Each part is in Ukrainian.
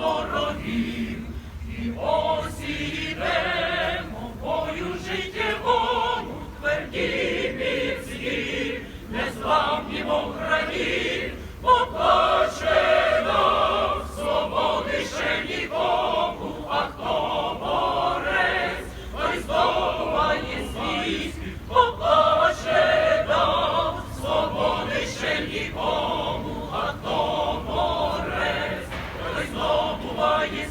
ворогів.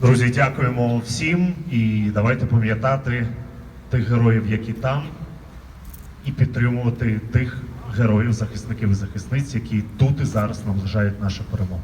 Друзі, дякуємо всім і давайте пам'ятати тих героїв, які там, і підтримувати тих героїв, захисників і захисниць, які тут і зараз наближають нашу перемогу.